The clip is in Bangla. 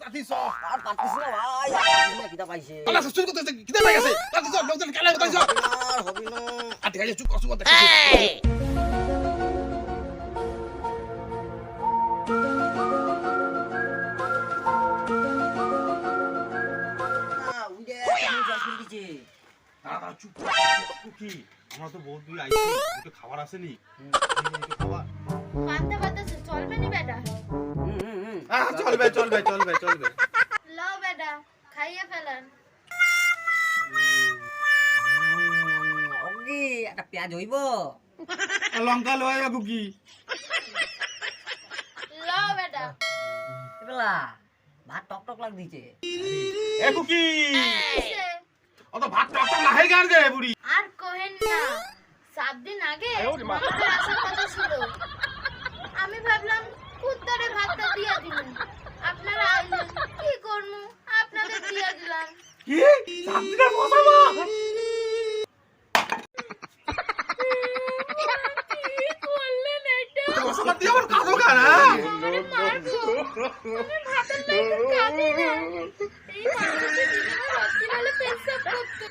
তাতি চ আর পারতিস না ভাই আর পারতিস না কিতা পাইছে আলা সুসুর করতে কিতে পাই আছে তাতি চ লোকজন কালে তাতি চ আর হবি না আর ঠিক আছে চুপ কর চুপ কর দেখছি না, উইরে কেমন জল ফেল দিছে দাদা চুপ কর, চুপ কর কি আমরা তো বহুত দূর আইছি একটু খাবার আসেনি একটু খাবার চলবে চলবে চলবে চলবে। লও বেটা খাইয়ে ফেলেন। অগি একটা পেঁয়াজ হইব? আর লঙ্কা লয় বাবু কি? লও বেটা। এবেলা ভাত টক টক লাগ দিছে এ কুকি অত ভাত টক টক লাহে গান গে বুড়ি। আর কহেন না সাত দিন আগে আমাদের আসার কথা দিয়া দিলেন। আপনারা আইলেন। কি করব আপনাদের দিয়া দিলাম। কি? দিয়ে আমার না। এই রাত্রিবেলা পেশাব করতো।